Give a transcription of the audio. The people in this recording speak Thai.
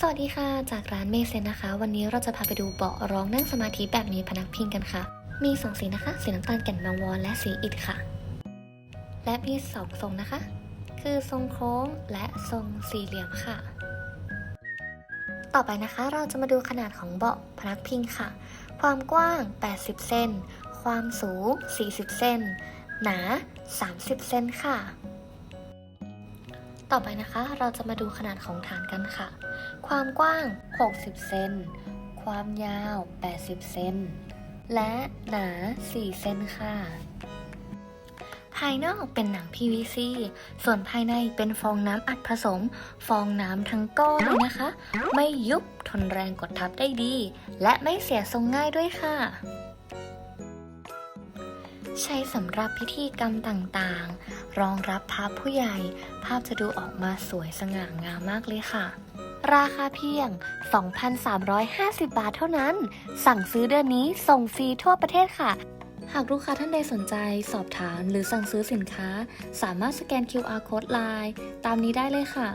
สวัสดีค่ะจากร้านเมเซนนะคะ วันนี้เราจะพาไปดูเบาะรองนั่งสมาธิแบบมีพนักพิงกันค่ะ มีสองสีนะคะ สีน้ำตาลแก่นมังวอนและสีอิฐค่ะ และมีสองทรงนะคะ คือทรงโค้งและทรงสี่เหลี่ยมค่ะ ต่อไปนะคะเราจะมาดูขนาดของเบาะพนักพิงค่ะ ความกว้าง 80 เซนความสูง 40 เซนหนา 30 เซนค่ะ ต่อไปนะคะ เราจะมาดูขนาดของฐานกันค่ะ ความกว้าง 60 เซน ความยาว 80 เซน และหนา 4 เซนค่ะ ภายนอกเป็นหนัง PVC ส่วนภายในเป็นฟองน้ำอัดผสม ฟองน้ำทั้งก้อนเลยนะคะ ไม่ยุบ ทนแรงกดทับได้ดี และไม่เสียทรงง่ายด้วยค่ะ ใช้สำหรับพิธีกรรมต่างๆ รองรับภาพผู้ใหญ่ ภาพจะดูออกมาสวยสง่างามมากเลยค่ะ ราคาเพียง 2,350 บาทเท่านั้น สั่งซื้อเดือนนี้ส่งฟรีทั่วประเทศค่ะ หากลูกค้าท่านใดสนใจสอบถามหรือสั่งซื้อสินค้า สามารถสแกน QR Code Line ตามนี้ได้เลยค่ะ